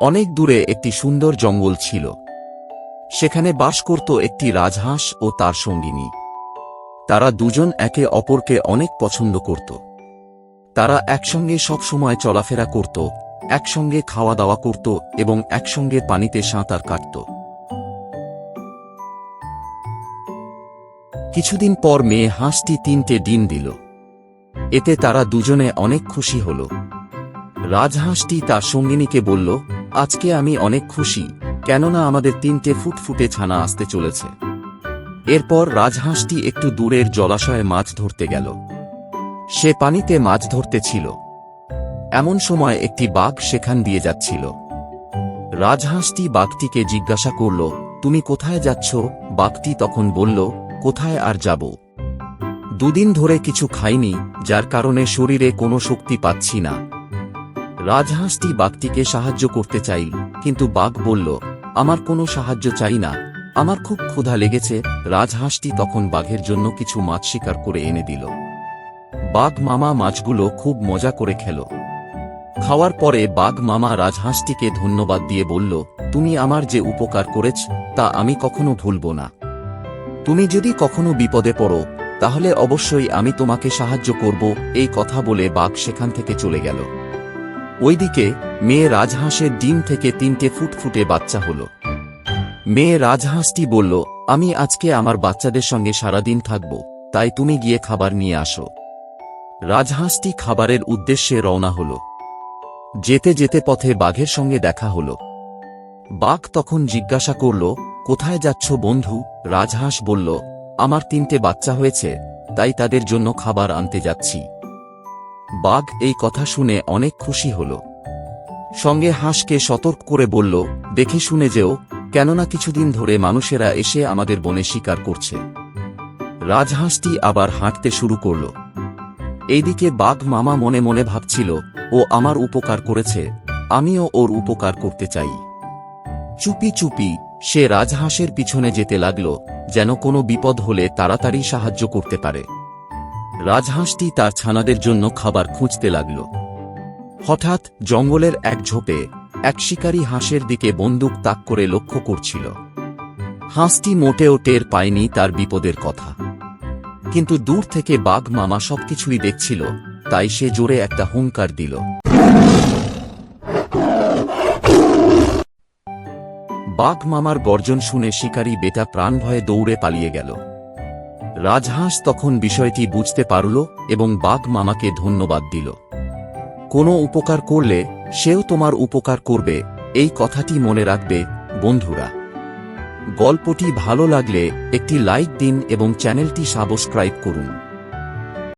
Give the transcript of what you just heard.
অনেক দূরে একটি সুন্দর জঙ্গল ছিল। সেখানে বাস করত একটি রাজহাঁস ও তার সঙ্গিনী। তারা দুজন একে অপরকে অনেক পছন্দ করত। তারা একসঙ্গে সবসময় চলাফেরা করত, একসঙ্গে খাওয়া দাওয়া করত এবং একসঙ্গে পানিতে সাঁতার কাটত। কিছুদিন পর মেয়ে হাঁসটি তিনটে ডিম দিল। এতে তারা দুজনে অনেক খুশি হল। রাজহাঁসটি তার সঙ্গিনীকে বলল আজকে আমি অনেক খুশি, কেননা আমাদের তিনটে ফুটফুটে ছানা আসতে চলেছে। এরপর রাজহাঁসটি একটু দূরের জলাশয়ে মাছ ধরতে গেল। সে পানিতে মাছ ধরতে ছিল এমন সময় একটি বাঘ সেখান দিয়ে যাচ্ছিল। রাজহাঁসটি বাঘটিকে জিজ্ঞাসা করল, তুমি কোথায় যাচ্ছ? বাঘটি তখন বলল, কোথায় আর যাব? দুদিন ধরে কিছু খাইনি, যার কারণে শরীরে কোনো শক্তি পাচ্ছি না। রাজহাঁসটি বাঘটিকে সাহায্য করতে চাইল কিন্তু বাঘ বলল, আমার কোনো সাহায্য চাই না। আমার খুব ক্ষুধা লেগেছে। রাজহাঁসটি তখন বাঘের জন্য কিছু মাছ শিকার করে এনে দিল। বাঘ মামা মাছগুলো খুব মজা করে খেল। খাওয়ার পরে বাঘ মামা রাজহাঁসটিকে ধন্যবাদ দিয়ে বলল, তুমি আমার যে উপকার করেছ, তা আমি কখনো ভুলব না। তুমি যদি কখনো বিপদে পড়ো, তাহলে অবশ্যই আমি তোমাকে সাহায্য করব। এই কথা বলে বাঘ সেখান থেকে চলে গেল। ওইদিকে, মেয়ে রাজহাঁসের ডিম থেকে তিনটে ফুটফুটে বাচ্চা হল। মেয়ে রাজহাঁসটি বলল, আমি আজকে আমার বাচ্চাদের সঙ্গে সারাদিন থাকব, তাই তুমি গিয়ে খাবার নিয়ে আসো। রাজহাঁসটি খাবারের উদ্দেশ্যে রওনা হল। যেতে যেতে পথে বাঘের সঙ্গে দেখা হল। বাঘ তখন জিজ্ঞাসা করল, কোথায় যাচ্ছ বন্ধু? রাজহাঁস বলল, আমার তিনটে বাচ্চা হয়েছে, তাই তাদের জন্য খাবার আনতে যাচ্ছি। বাঘ এই কথা শুনে অনেক খুশি হল। সঙ্গে হাঁসকে সতর্ক করে বলল, দেখে শুনে যেও, কেননা কিছুদিন ধরে মানুষেরা এসে আমাদের বনে শিকার করছে। রাজহাঁসটি আবার হাঁটতে শুরু করল। এইদিকে বাঘ মামা মনে মনে ভাবছিল, ও আমার উপকার করেছে, আমিও ওর উপকার করতে চাই। চুপি চুপি সে রাজহাঁসের পিছনে যেতে লাগল, যেন কোনো বিপদ হলে তাড়াতাড়ি সাহায্য করতে পারে। রাজহাঁসটি তার ছানাদের জন্য খাবার খুঁজতে লাগল। হঠাৎ জঙ্গলের এক ঝোপে এক শিকারী হাঁসের দিকে বন্দুক তাক করে লক্ষ্য করছিল। হাঁসটি মোটেও টের পায়নি তার বিপদের কথা। কিন্তু দূর থেকে বাঘ মামা সবকিছুই দেখছিল, তাই সে জোরে একটা হুঙ্কার দিল। বাঘ মামার গর্জন শুনে শিকারী বেটা প্রাণ ভয়ে দৌড়ে পালিয়ে গেল। রাজহাঁস তখন বিষয়টি বুঝতে পারল এবং বাঘ মামাকে ধন্যবাদ দিল। কোনো উপকার করলে সেও তোমার উপকার করবে, এই কথাটি মনে রাখবে, বন্ধুরা। গল্পটি ভালো লাগলে একটি লাইক দিন এবং চ্যানেলটি সাবস্ক্রাইব করুন।